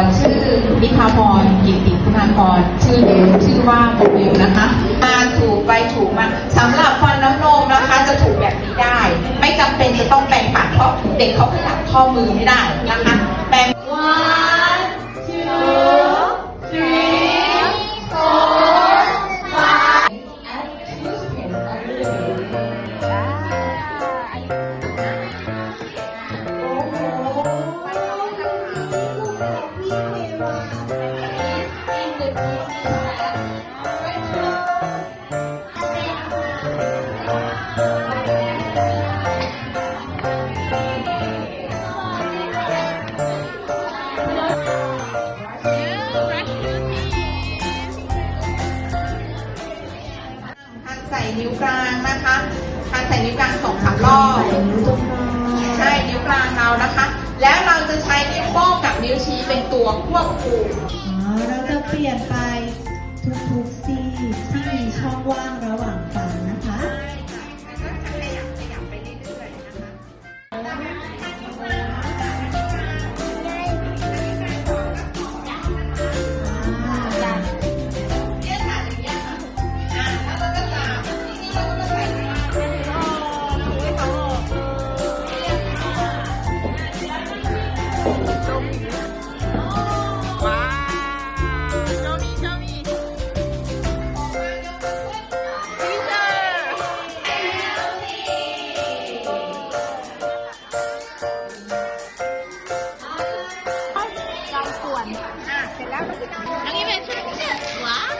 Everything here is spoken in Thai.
รชื่อนิพาพรกิติคุณากรชื่อเดิมชื่อว่าโมเดลนะคะมาถูกไปถูกมาสำหรับฟันน้ำนมนะคะจะถูกแบบนี้ได้ ไม่จำเป็นจะต้องแปรงปากเพราะเด็กเขาขยับข้อมือไม่ได้นะคะ ใส่นิ้วกลางนะคะการใส่นิ้วกลางสองสามรอบใช่นิ้วกลางเรานะคะ แล้วเราจะใช้นิ้วโป้งกับนิ้วชี้เป็นตัวควบคุมอ๋อเราจะเปลี่ยนไปทุกๆสี่ใช่ช่องว่างเรา Ah, salamat din ako. Ang event, wow!